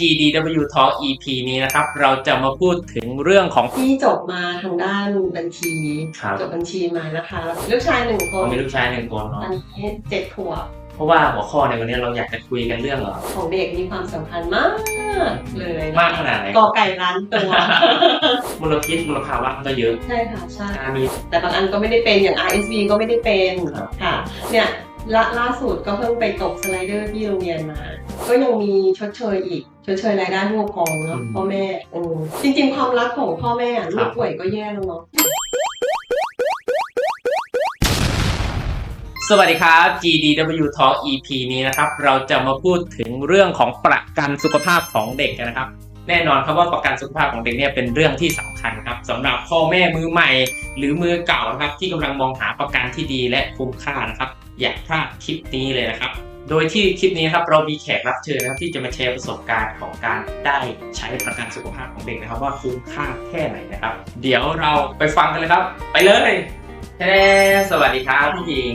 GDW Talk EP นี้นะครับ เราจะมาพูดถึงเรื่องของพี่จบมาทางด้านบัญชีครับจบบัญชีมานะคะลูกชายหนึ่งคผมนมีลูกชายหนึ่งคนตเนาะอนนี้เจ็ดขวบเพราะว่าหัวข้อในวันนี้เราอยากจะคุยกันเรื่องเหรอของเด็กมีความสำคัญมากเลยะมากขนาดไหนกอไก่ล้านตัวมูลคิดมูลภาวะมันก็เยอะใช่ค่ะใช่การมีแต่บางอันก็ไม่ได้เป็นอย่าง RSV ก็ไม่ได้เป็นครับค่ะเนี่ย ล่าล่าสุดก็เพิ่งไปตกสไลเดอร์ที่โรงเรียนมา ก็ยังมีชดเชยอีก ชดเชยรายได้ผู้ปกครองเนาะพ่อแม่อืมจริง ๆ ความรักของพ่อแม่อะลูกป่วยก็แย่แล้วเนาะสวัสดีครับ GDW Talk EP นี้นะครับ เราจะมาพูดถึงเรื่องของประกันสุขภาพของเด็กกันนะครับ แน่นอนครับว่าประกันสุขภาพของเด็กเนี่ยเป็นเรื่องที่สำคัญครับสำหรับพ่อแม่มือใหม่ หรือมือเก่านะครับที่กำลังมองหาประกันที่ดีและคุ้มค่านะครับ อย่าพลาดคลิปนี้เลยนะครับ โดยที่คลิปนี้ครับเรามีแขกรับเชิญนะครับที่จะมาแชร์ประสบการณ์ของการได้ใช้ประกันสุขภาพของเด็กนะครับ ว่าคุ้มค่าแค่ไหนนะครับ เดี๋ยวเราไปฟังกันเลยครับ ไปเลยแท้สวัสดีครับพี่หญิง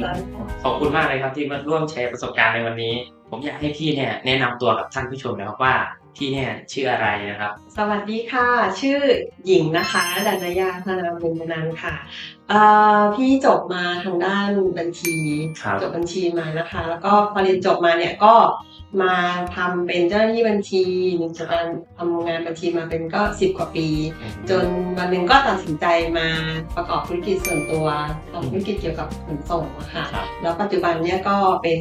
ขอบคุณมากเลยครับที่มาร่วมแชร์ประสบการณ์ในวันนี้ ผมอยากให้พี่เนี่ยแนะนำตัวกับท่านผู้ชมนะครับว่าพี่เนี่ยชื่ออะไรนะครับ สวัสดีค่ะ ชื่อหญิงนะคะดันยาธนาบุญนันท์ค่ะเอ่อพี่จบมาทางด้านบัญชีครับจบบัญชีมานะคะ แล้วก็พอเรียนจบมาเนี่ยก็มาทำเป็นเจ้าหน้าที่บัญชีจากการทำงานบัญชีมาเป็นก็สิบกว่าปี จนวันหนึ่งก็ตัดสินใจมาประกอบธุรกิจส่วนตัวทำธุรกิจเกี่ยวกับขนส่งอะค่ะครับแล้วปัจจุบันเนี่ยก็เป็น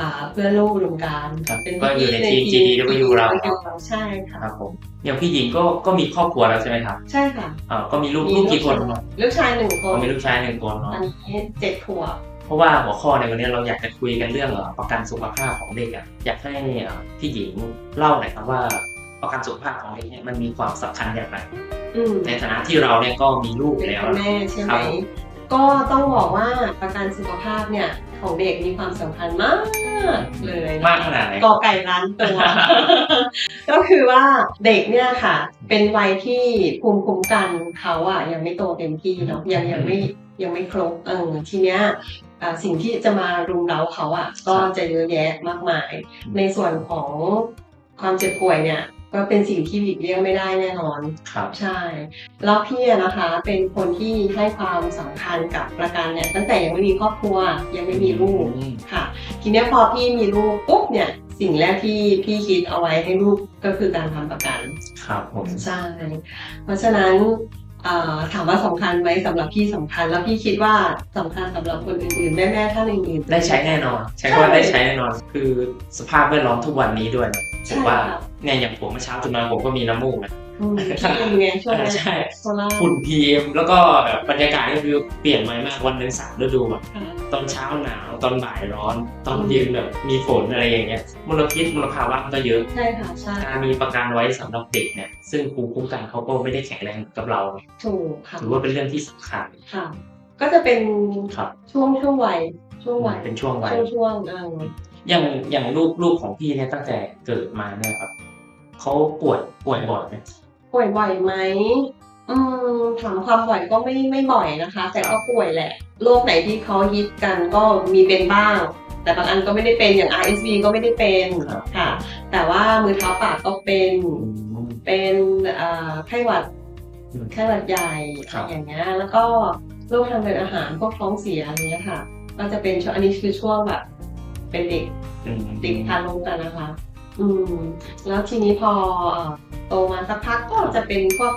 อ่าเพื่อนร่วมอุดมการณ์ครับเป็นก็อยู่ในพี่ทีม GDW เราใช่ค่ะครับผมอย่างพี่หญิงก็ก็มีครอบครัวแล้วใช่ไหมครับใช่ค่ะอ่าก็มีลูกลูกกี่คนเนาะลูกชายหนึ่งคก็นมีลูกชายหนึ่งคนเนาะตอนนี้เจ็ดขวบเพราะว่าหัวข้อในวันนี้เราอยากจะคุยกันเรื่องเอ่อประกันสุขภาพของเด็กอะอยากให้เอ่อพี่หญิงเล่าหน่อยครับว่าประกันสุขภาพของเด็กเนี่ยมันมีความสำคัญอย่างไรอืมในฐานะที่เราเนี่ยก็มีลูกเป็นแล้วคุณแม่ใช่ไหครัมบ ก็ต้องบอกว่าประกันสุขภาพเนี่ยของเด็กมีความสำคัญมากเลยมากขนาดไหนกอไก่ล้านตัว ก็คือว่าเด็กเนี่ยค่ะ เป็นวัยที่ภูมิคุ้มกันเขาอะยังไม่โตเต็มที่เนาะยังยังไม่ยังไม่ครบเออทีเนี้ยอ่าสิ่งที่จะมารุมเร้าเขาอะก็จะเยอะแยะมากมาย ในส่วนของความเจ็บป่วยเนี่ย ก็เป็นสิ่งที่หลีกเลี่ยงไม่ได้แน่นอน ครับใช่ แล้วพี่อะนะคะ เป็นคนที่ให้ความสำคัญกับประกันเนี่ยตั้งแต่ยังไม่มีครอบครัวยังไม่มีลูกอืมค่ะ ทีเนี้ยพอพี่มีลูกปุ๊บเนี่ยสิ่งแรกที่พี่คิดเอาไว้ให้ลูกก็คือการทำประกัน ครับผม ใช่ เพราะฉะนั้นเอ่อถามว่าสำคัญไหมสำหรับพี่สำคัญ แล้วพี่คิดว่าสำคัญสำหรับคนอื่นๆ แม่ๆท่านอื่นๆ ได้ใช้แน่นอน ใช้คำว่าได้ใช้แน่นอน คือสภาพแวดล้อมทุกวันนี้ด้วยนะใช่ ผมว่าค่ะเนี่ยอย่างผมเมื่อเช้าตื่นมาผมก็มีน้ำมูกนะอืมพี่เป็นไงช่วงนั้นใช่โซล่าฝุ่น PM แล้วก็แบบบรรยากาศก็คือเปลี่ยนไปมากวันหนึ่งสามฤดูอะค่ะตอนเช้าหนาวตอนบ่ายร้อน ตอนเย็นแบบมีฝนอะไรอย่างเงี้ยมลพิษมลภาวะมันก็เยอะใช่ค่ะใช่การมีประกันไว้สำหรับเด็กเนี่ยซึ่งภูมิคุ้มกันเขาก็ไม่ได้แข็งแรงกับเราถูกค่ะถือว่าเป็นเรื่องที่สำคัญค่ะ ก็จะเป็นครับช่วงช่วงวัยช่วงวัยเป็นช่วงวัยช่วงช่วงเอออย่างอย่างลูกลูกของพี่เนี่ยตั้งแต่เกิดมาเนี่ยครับเขาป่วยป่วยบ่อยไหมป่วยบ่อยไหมอืมถามความบ่อยก็ไม่ไม่บ่อยนะคะ แต่ก็ป่วยแหละโรคไหนที่เขาฮิตกันก็มีเป็นบ้าง แต่บางอันก็ไม่ได้เป็นอย่าง RSV ก็ไม่ได้เป็นค่ะ แต่ว่ามือเท้าปากก็เป็นเป็นอ่าไข้หวัดอืมไข้หวัดใหญ่ครับอย่างเงี้ยแล้วก็โรคทางเดินอาหารพวกท้องเสียอะไรเงี้ยค่ะ ก็จะเป็นช่วงอันนี้คือช่วงแบบ เป็นเด็กอืมเด็กทารกกันนะคะ อืม แล้วทีนี้พอเอ่อโตมาสักพักก็จะเป็นพวก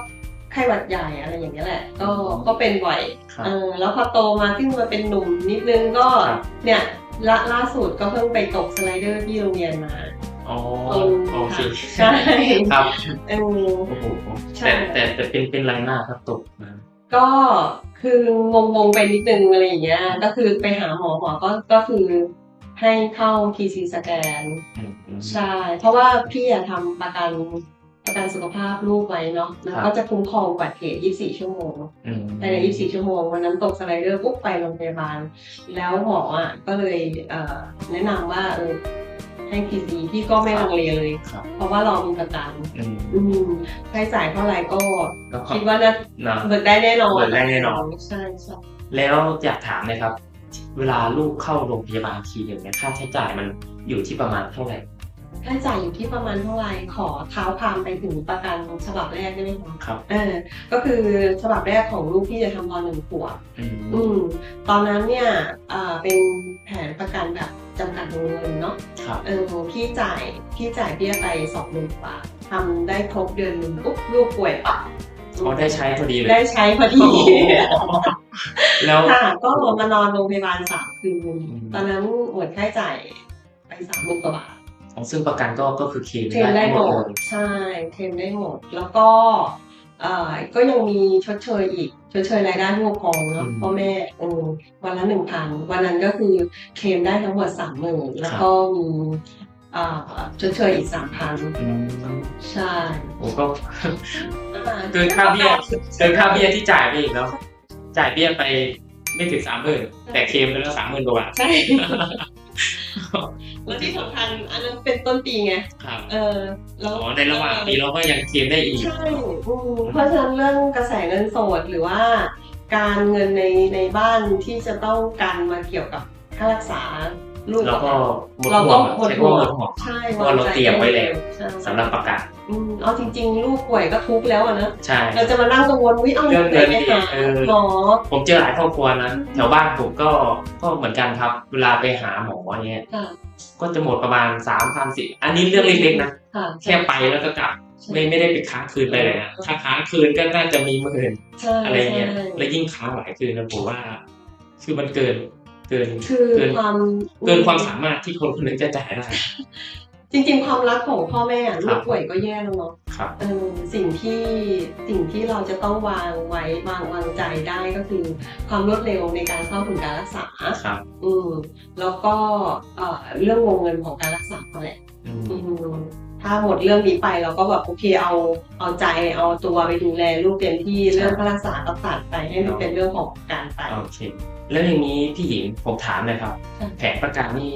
ไข้หวัดใหญ่อะไรอย่างเงี้ยแหละ ก็ก็เป็นบ่อยครับเออแล้วพอโตมาขึ้นมาเป็นหนุ่มนิดนึงก็ครับเนี่ยล่าล่าสุดก็เพิ่งไปตกสไลเดอร์ที่โรงเรียนมาอ๋ออืมโอเคใช่ครับเออโอ้โหใช่แต่แต่แต่เป็นเป็นไรมากครับตกมาก็คืองงๆไปนิดนึงอะไรอย่างเงี้ย ก็คือไปหาหมอหมอก็ก็คือ ให้เข้า TC สแกนอืมอืมใช่เพราะว่าพี่อะทำประกันประกันสุขภาพลูกไว้เนาะมันครับก็จะคุ้มครองอุบัติเหตุ24 ชั่วโมงอืมภายใน24 ชั่วโมง วันนั้นตกสไลเดอร์ปุ๊บไปโรงพยาบาล แล้วหมออะก็เลยเอ่อแนะนำว่าเออให้ TC พี่ก็ไม่ลังเลเลยครับเพราะว่าเรามีประกันอืมอืมค่าใช้จ่ายเท่าไหร่ก็ก็ขอบคิดว่าน่าเนาะเบิกได้แน่นอนเบิกได้แน่นอนใช่ใช่แล้วอยากถามเลยครับ เวลาลูกเข้าโรงพยาบาลทีหนึ่งเนี่ยค่าใช้จ่ายมันอยู่ที่ประมาณเท่าไหร่ ค่าใช้จ่ายอยู่ที่ประมาณเท่าไหร่ขอเท้าความไปถึงประกันฉบับแรกได้ไหมคะครับเออก็คือฉบับแรกของลูกพี่จะทำตอนหนึ่งขวบอืมอืมตอนนั้นเนี่ยอ่าเป็นแผนประกันแบบจำกัดวงเงินเนาะครับเออพี่จ่ายพี่จ่ายเบี้ยไปสองหมื่นบาททำได้ครบเดือนหนึ่งปุ๊บลูกป่วยปั๊บ เขาได้ใช้พอดีเลยได้ใช้พอดี แล้ว ค่ะก็มานอนโรงพยาบาลสามคืนอืม ตอนนั้นหมดค่าใช้จ่ายไปสามหมื่นกว่าบาทของซึ่งประกันก็ก็คือเคลมเคลมได้หมเลดยใช่เคลมได้หมด แล้วก็เอ่อก็ยังมีชดเชยอีกชดเชยรายได้ผู้ปกครองเนาะพ่อแม่อืมวันละหนึ่งพันวันนั้นก็คือเคลมได้ทั้งหมดสามหมื่นแล้วก็มีอ่าชดเชยอีกสามพันอืมใช่โอ้ก็ เกินค่าเบี้ย เกินค่าเบี้ยที่จ่ายไปอีกแล้ว จ่ายเบี้ยไปไม่ถึงสามหมื่นแต่เคลมไปแล้วสามหมื่นกว่าบาทใช่แล้วที่สำคัญอันนั้นเป็นต้นปีไงครับเออแล้วอ๋อในระหว่างปีเราก็ยังเคลมได้อีกใช่อืมเพราะฉะนั้นเรื่องกระแสเงินสดหรือว่า การเงินในในบ้านที่จะต้องการมาเกี่ยวกับค่ารักษา ลูกแล้วก็หมดเราห่วก็งหมดใช้ห่วว่างหมดห่วง ใช่เพราะว่าเราเตรียมไว้แล้ว ใช่สำหรับประกันอืมเอาจริง ๆ ลูกป่วยก็ทุกข์แล้วอะนะใช่ เราจะมานั่งกังวลวิเอาเรื่องเงินไปหาเออ หมอ ผมเจอหลายครอบครัวนะแถวบ้านผมก็ก็เหมือนกันครับ เวลาไปหาหมอเนี่ย ค่ะก็จะหมดประมาณสามพันสิอันนี้เรื่องเล็กๆนะค่ะแค่ไปแล้วก็กลับ ไม่ไม่ได้ไปค้างคืนไปเลยนะถ้าค้างคืนก็น่าจะมีหมื่น ใช่อะไรเงี้ย ใช่ แล้วยิ่งค้างหลายคืนนะผมว่า คือมันเกิน เกินคือเกินความเกินความสามารถที่คนคนหนึงจะจ่ายได้ จริงๆ ความรักของพ่อแม่อะคลูรับกป่วยก็แย่แล้วเนาะครับเออสิ่งที่สิ่งที่เราจะต้องวางไว้วางวางใจได้ก็คือ ความรวดเร็วในการเข้าถึงการรักษาครับอืมแล้วก็เอ่อเรื่องวงเงินของการรักษานั่นแหละอืมอืม ถ้าหมดเรื่องนี้ไปเราก็แบบโอเคเอาเอาใจเอาตัวไปดูแลลูกเต็มที่เรื่องค่ารักษาก็ตัดไปให้มันเป็นเรื่องของการไปโอเคแล้วอย่างนี้พี่หญิงผมถามเลยครับค่ะแผนประกันนี่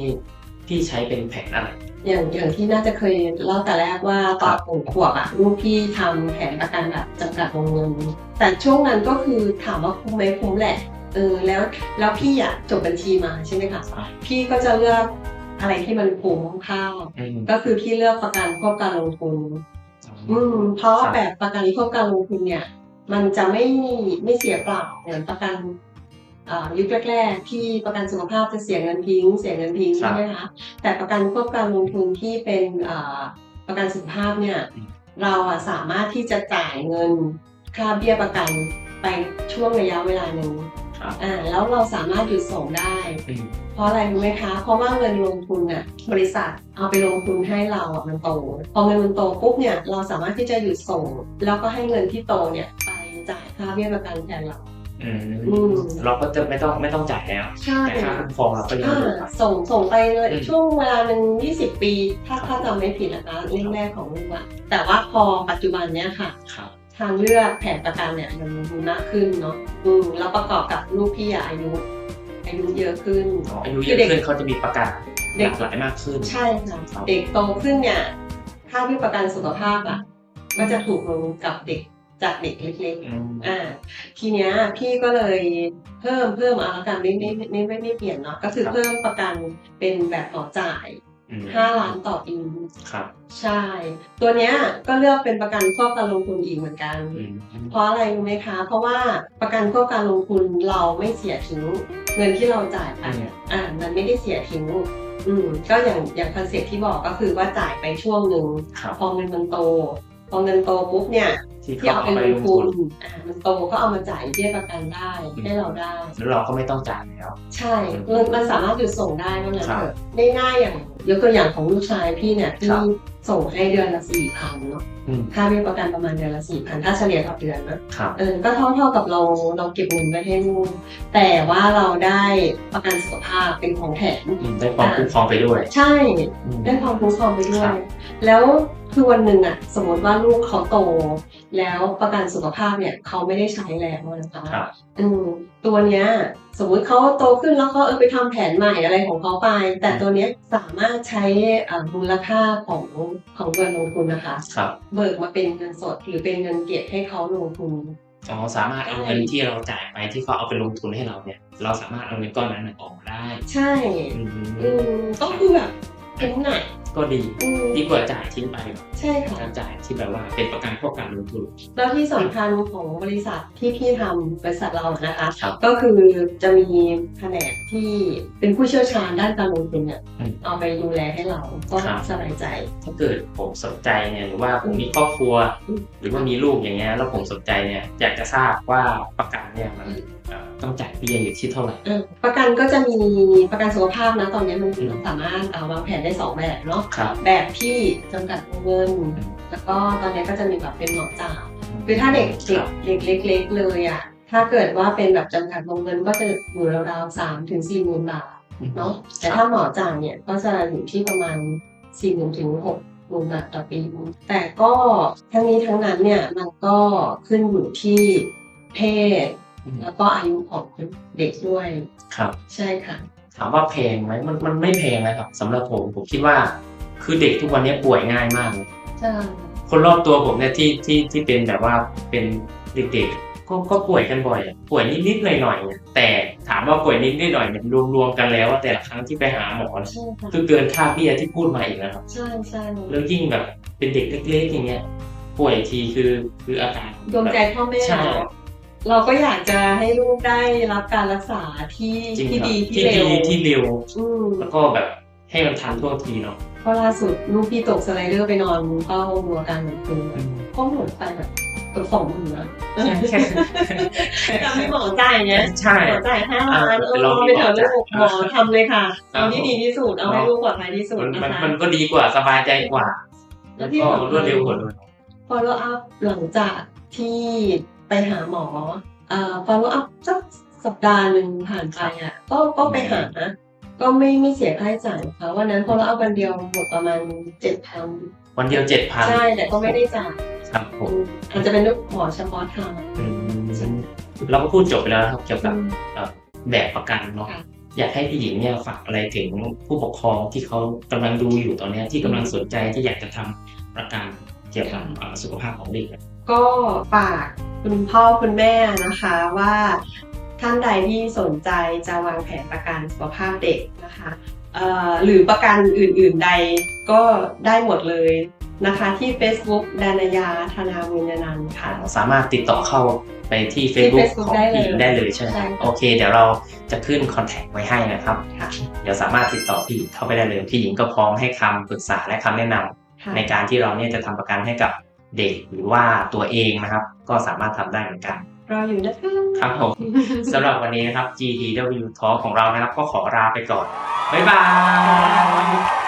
พี่ใช้เป็นแผนอะไรอย่างอย่างที่น่าจะเคยเล่าแต่แรกว่าตอนหนึ่งขวบอะลูกพี่ทำแผนประกันแบบจำกัดวงเงินแต่ช่วงนั้นก็คือถามว่าคุ้มไหมคุ้มแหละเออแล้วแล้วพี่อะจบบัญชีมาใช่ไหมคะครับพี่ก็จะเลือก อะไรที่มันคุ้มค่าอืมก็คือพี่เลือกประกันควบการลงทุนอืมเพราะแบบประกันควบการลงทุนเนี่ย มันจะไม่ไม่เสียเปล่าเหมือนประกันอ่ายุคแรกๆที่ประกันสุขภาพจะเสียเงินทิ้ง เสียเงินทิ้งครัใช่บไหมคะแต่ประกันควบการลงทุนที่เป็นอ่าประกันสุขภาพเนี่ยอืมเราอะสามารถที่จะจ่ายเงินค่าเบี้ยประกันไปช่วงระยะเวลาหนึ่ง ครับ อ่าแล้วเราสามารถหยุดส่งได้ อืม เพราะอะไรรู้ไหมคะ เพราะว่าเงินลงทุนน่ะบริษัทเอาไปลงทุนให้เราอะมันโต พอเงินมันโตปุ๊บเนี่ยเราสามารถที่จะหยุดส่ง แล้วก็ให้เงินที่โตเนี่ยไปจ่ายค่าเบี้ยประกันแทนเรา อืมอืมเราก็จะไม่ต้องไม่ต้องจ่ายแล้วใช่ แต่ค่าคุ้มครองเราก็ยังอ่าอยู่ครับ ส่งส่งไปเลยอืม ช่วงเวลาหนึ่ง20 ปี ถ้าถ้าจำไม่ผิดนะคะเล่มแรกของลูกอะแต่ว่าพอปัจจุบันเนี้ยค่ะ ครับ ทางเลือกแผนประกันเนี่ยมันมีมากขึ้นเนาะอืมแล้วประกอบกับลูกพี่อะอายุ อายุเยอะขึ้นอ๋ออายุเยอะขึ้นเขาจะมีประกันหเด็กลากหลายมากขึ้น ใช่ค่ะครับเด็กโตขึ้นเนี่ยค่าที่ประกันสุขภาพอะก็จะถูกลงกับเด็กจากเด็กเล็กอืมๆอ่า ทีเนี้ยพี่ก็เลยเพิ่มเพิ่มเอาละกันไม่ไม่ไม่ไม่ไม่เปลี่ยนเนาะ ก็คือเพิ่มประกันเป็นแบบต่อจ่ายอืม 5 ล้านต่อปีครับใช่ ตัวเนี้ยก็เลือกเป็นประกันควบการลงทุนอีกเหมือนกันอืมเพราะอะไรรู้ไหมคะ เพราะว่าประกันควบการลงทุนเราไม่เสียทิ้งเงินที่เราจ่ายไปอะอ่ามันไม่ได้เสียทิ้งอืมก็อย่างอย่างคอนเซ็ปต์ที่บอกก็คือว่าจ่ายไปช่วงหนึ่งครับพอเงินมันโต พอเงินโตปุ๊บเนี่ยที่ที่เขาเอาเอาไปไปลลงงทุทุนนอ่ามันโตก็เอามาจ่ายเบี้ยประกันได้ให้เราได้แล้วเราก็ไม่ต้องจ่ายแล้ว ใช่มันมันสามารถหยุดส่งได้ว่างั้นครับเถอะง่ายๆอย่างยกตัวอย่างของลูกชายพี่เนี่ยคที่รับ ส่งให้เดือนละสี่พันเนาะอืมค่าเบี้ยประกันประมาณเดือนละสี่พันถ้าเฉลี่ยต่อเดือนนะครับ เออก็เท่าเท่ากับเราเราเก็บเงินไว้ให้ลูกแต่ว่าเราได้ประกันสุขภาพเป็นของแถมอืมได้ความคุ้มครองไปด้วยใช่ อืม ได้ความคุ้มครองไปด้วครัย บ แล้วคือวันหนึ่งอะสมมติว่าลูกเขาโต แล้วประกันสุขภาพเนี่ยเขาไม่ได้ใช้แล้วนะคะครับ อืม ตัวเนี้ยสมมุติเขาโตขึ้นแล้วเขาเออไปทำแผนใหม่อะไรของเขาไป แต่ตัวเนี้ยสามารถใช้อ่ามูลค่าของของเงินลงทุนนะคะครับเบิกมาเป็นเงินสดหรือเป็นเงินเก็บให้เขาลงทุนอ๋อสามารถเอาเงินที่เราจ่ายไปที่เขาเอาไปลงทุนให้เราเนี่ย เราสามารถเอาเงินก้อนนั้นออกมาได้ ใช่อืมอืมก็คือแบบคุ้มหน่อย ก็ดีอืมดีกว่าจ่ายทิ้งไปใช่ค่ะการจ่ายที่แบบว่าเป็นประกันพวกการลงทุนแล้วที่สำคัญของบริษัทที่พี่ทำบริษัทเรานะคะครับก็คือจะมีแผนกที่เป็นผู้เชี่ยวชาญด้านการลงทุนเนี่ยอืมเอาไปดูแลให้เราก็ครับสบายใจ ถ้าเกิดผมสนใจเนี่ยหรือว่าผมมีครอบครัวอืมหรือว่ามีลูกอย่างเงี้ยแล้วผมสนใจเนี่ยอยากจะทราบว่าประกันเนี่ยมันเอ่อ ต้องจ่ายเบี้ยอยู่ที่เท่าไหร่เออประกันก็จะมีประกันสุขภาพนะตอนนี้มันอืมสามารถเอาวางแผนได้สองแบบเนาะครับแบบที่จำกัดวงเงินอืมแล้วก็ตอนนี้ก็จะมีแบบเป็นหมอจ่ายคือถ้าเด็กคเด็รักบเด็กเล็ก ๆ เลยอะถ้าเกิดว่าเป็นแบบจำกัดวงเงินก็จะอยู่ราวๆสามถึงสี่หมื่นบาทเนาะแต่ถ้าหมอจ่ายเนี่ยก็จะอยู่ที่ประมาณ4ี่หมื่นถึงหกหมื่นบาทต่อปีแต่ก็ทั้งนี้ทั้งนั้นเนี่ยมันก็ขึ้นอยู่ที่เพศอืม แล้วก็อายุของเด็กด้วยครับ ใช่ค่ะ ถามว่าแพงไหมมันมันไม่แพงนะครับสำหรับผมผมคิดว่า คือเด็กทุกวันนี้ป่วยง่ายมากเลยใช่คนรอบตัวผมเนี่ยที่ที่ที่เป็นแบบว่าเป็นเด็กๆก็ก็ป่วยกันบ่อยอะป่วยนิดๆหน่อยๆเนี่ยแต่ถามว่าป่วยนิดๆหน่อยๆเนี่ยรวมๆกันแล้วว่าแต่ละครั้งที่ไปหาหมอเนี่ยใช่ค่ะคือเกินค่าเบี้ยที่พูดมาอีกนะครับใช่ใช่แล้วยิ่งแบบเป็นเด็กเล็กๆอย่างเงี้ยป่วยทีคือคืออาการดวงใจพ่อแม่ใช่ เนอะเราก็อยากจะให้ลูกได้รับการรักษาที่จริงที่ครับดีที่ที่เร็วดีที่เร็ว อืมแล้วก็แบบให้มันทันท่วงทีเนาะเพราะล่าสุดลูกพี่ตกสไลเดอร์ไปนอนเฝ้าหัวกันคืนห้องหมดไปแบบเกือบสองหมื่นนะใช่ใช่ทำให้หมอจ่ายเนี่ยใช่ หมอจ่ายห้าล้านอ่าเอเป็นอเราเอาที่ไปเถอะหมอจ่ายลูกหมอทำเลยค่ะครับเอาที่ดีที่สุดเอาให้ลูกปลอดภัยที่สุดมันนะมันคะ มันก็ดีกว่าสบายใจกว่า แล้วก็รวดเร็วกว่าด้วย follow up หลังจากที่ ไปหาหมอเอ่อ follow up สักสัปดาห์หนึ่งผ่านไปอะ ก็ก็ไปหานะก็ไม่ไม่เสียค่าใช้จ่ายค่ะวันนั้น follow up วันเดียวหมดประมาณเจ็ดพันวันเดียวเจ็ดพันใช่แต่ก็ไม่ได้จ่ายครับผมอืมอาจจะเป็นลูกหมอเฉพาะทางอืมเราก็พูดจบไปแล้วนะครับเกี่ยวกับเอ่อแบบประกันเนาะค่ะอยากให้พี่หญิงเนี่ยฝากอะไรถึงผู้ปกครองที่เขากำลังดูอยู่ตอนเนี้ยที่กำลังสนใจที่อยากจะทำประกันเกี่ยวกับเอ่อสุขภาพของเด็ก ก็ฝากคุณพ่อคุณแม่นะคะว่าท่านใดที่สนใจจะวางแผนประกันสุขภาพเด็กนะคะเอ่อหรือประกันอื่นๆใดก็ได้หมดเลยนะคะที่ Facebook ดานายาธนาวินยนันท์ค่ะ สามารถติดต่อเข้าไปที่ที่ Facebook Facebook ของได้เลยพี่หญิงได้เลยใช่ไหมใช่ค่ะโอเค เดี๋ยวเราจะขึ้นคอนแทคไว้ให้นะครับค่ะเดี๋ยวสามารถติดต่อพี่หญิงเข้าไปได้เลยพี่หญิงก็พร้อมให้คำปรึกษาและคำแนะนำค่ะในการที่เราเนี่ยจะทำประกันให้กับ เด็กหรือว่าตัวเองนะครับ ก็สามารถทำได้เหมือนกันรออยู่นะคะครับผมสำหรับวันนี้นะครับ GTW Talk ของเรานะครับ ก็ขอลาไปก่อน บ๊ายบาย